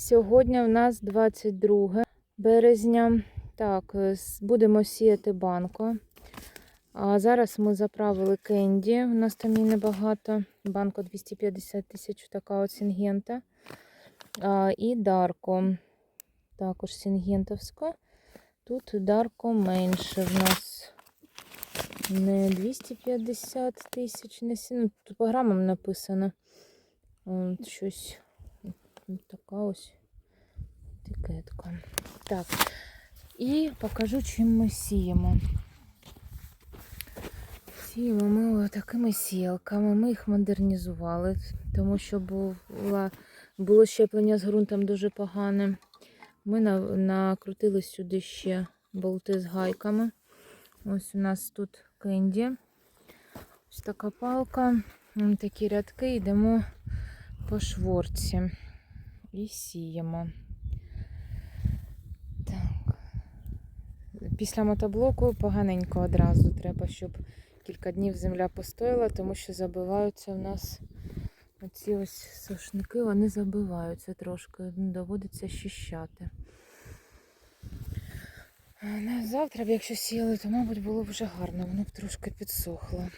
Сьогодні в нас 22 березня. Так, е, будемо сіяти банко. А зараз ми заправили кенді. У нас там її небагато. Банко 250 тисяч, така от сінгента. А, і Дарко. Також сінгентовська. Тут Дарко менше в нас. Не 250 тисяч, не сі- ну, тут по грамам написано. Щось м, така ось етикетка. Так. І покажу, чим ми сіємо. Сіємо ми такими сіялками. Ми їх модернізували, тому що була, було щеплення з ґрунтом дуже погане. Ми на, накрутили сюди ще болти з гайками. Ось у нас тут кенді. Ось така палка. Такі рядки йдемо по шворці і сіємо. Так. Після мотоблоку поганенько одразу треба, щоб кілька днів земля постояла, тому що забиваються в нас оці ось сушники, вони забиваються трошки, доводиться щищати. Завтра б, якщо сіяли, то, мабуть, було б вже гарно, воно б трошки підсохло.